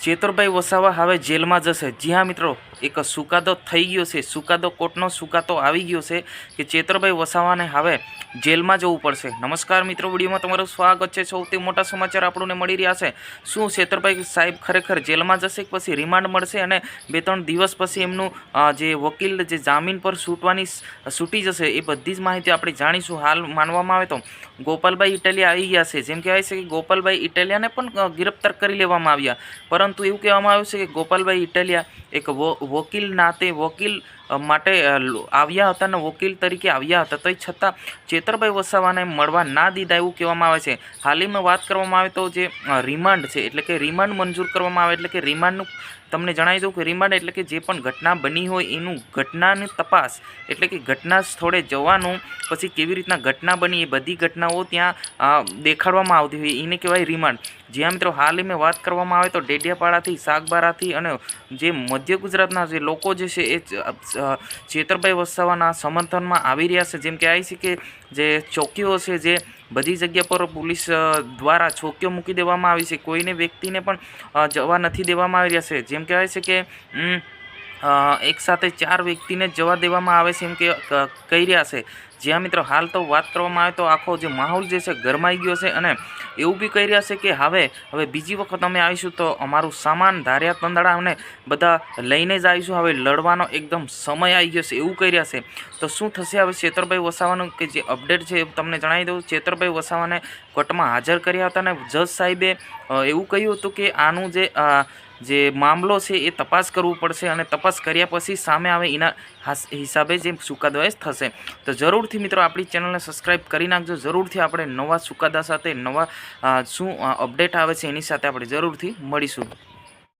ચેતરભાઈ વસાવા હવે જેલમાં જશે. જી હા મિત્રો. એક સુકાદો થઈ ગયો છે. સુકાદો કોર્ટનો સુકાતો આવી ગયો છે કે ચેતરભાઈ વસાવાને હવે જેલમાં જવું પડશે. નમસ્કાર મિત્રો, વિડીયોમાં તમારું સ્વાગત છે. સૌથી મોટા સમાચાર આપણને મળી રહ્યા છે. શું ચેતરભાઈ સાહેબ ખરેખર જેલમાં જશે પછી રિમાન્ડ મળશે અને બે ત્રણ દિવસ પછી એમનું જે વકીલ, જે જામીન પર છૂટવાની છૂટી જશે એ બધી જ માહિતી આપણે જાણીશું. હાલ માનવામાં આવે તો ગોપાલભાઈ ઇટાલિયા આવી ગયા છે. જેમ કહેવાય છે કે ગોપાલભાઈ ઇટાલિયાને પણ ગિરફ્તાર કરી લેવામાં આવ્યા. પરંતુ એવું કહેવામાં આવ્યું છે કે ગોપાલભાઈ ઇટાલિયા એક વકીલ નાતે વકીલ માટે આવ્યા હતા અને વકીલ તરીકે આવ્યા હતા. તો છતાં ચેતરભાઈ વસાવાને મળવા ના દીધા એવું કહેવામાં આવે છે. હાલીમાં વાત કરવામાં આવે તો જે રિમાન્ડ છે, એટલે કે રિમાન્ડ મંજૂર કરવામાં આવે, એટલે કે રિમાન્ડનું તમને જણાવી દઉં કે રિમાન્ડ એટલે કે જે પણ ઘટના બની હોય એનું ઘટનાની તપાસ, એટલે કે ઘટના સ્થળે જવાનું, પછી કેવી રીતના ઘટના બની એ બધી ઘટનાઓ ત્યાં દેખાડવામાં આવતી હોય, એને કહેવાય રિમાન્ડ. જ્યાં મિત્રો હાલ મેં વાત કરવામાં આવે તો ડેડિયાપાડાથી, સાગબારાથી અને જે મધ્ય ગુજરાતના જે લોકો જે છે એ ચેતરભાઈ વસાવાના સમર્થનમાં આવી રહ્યા છે. જેમ કે આવી છે કે જે ચોકીઓ છે જે બધી જગ્યા પર પોલીસ દ્વારા ચોકીઓ મૂકી દેવામાં આવી છે. કોઈને વ્યક્તિને પણ જવા નથી દેવામાં આવી રહ્યા છે. જેમ કહેવાય છે કે એક સાથે ચાર વ્યક્તિને જવા દેવામાં આવે છે એમ કે, કહી રહ્યા છે. જ્યાં મિત્રો હાલ તો વાત કરવામાં આવે તો આખો જે માહોલ જે છે ગરમાઈ ગયો છે અને એવું બી કહી રહ્યા છે કે હવે હવે બીજી વખત અમે આવીશું તો અમારું સામાન ધાર્યા તંદડા અને બધા લઈને જ આવીશું. હવે લડવાનો એકદમ સમય આવી ગયો છે એવું કહી રહ્યા છે. તો શું થશે હવે ચેતરભાઈ વસાવાનું કે જે અપડેટ છે તમને જણાવી દઉં. ચેતરભાઈ વસાવાને કોર્ટમાં હાજર કર્યા હતા અને જજ સાહેબે એવું કહ્યું હતું કે આનું જે જે મામલો છે એ તપાસ કરવું પડશે અને તપાસ કર્યા પછી સામે આવે એના હાસ- હિસાબે જે ચુકાદો થશે. તો જરૂરથી મિત્રો આપણી ચેનલને સબસ્ક્રાઈબ કરી નાખજો. જરૂરથી આપણે નવા ચુકાદા સાથે નવા શું અપડેટ આવે છે એની સાથે આપણે જરૂરથી મળીશું.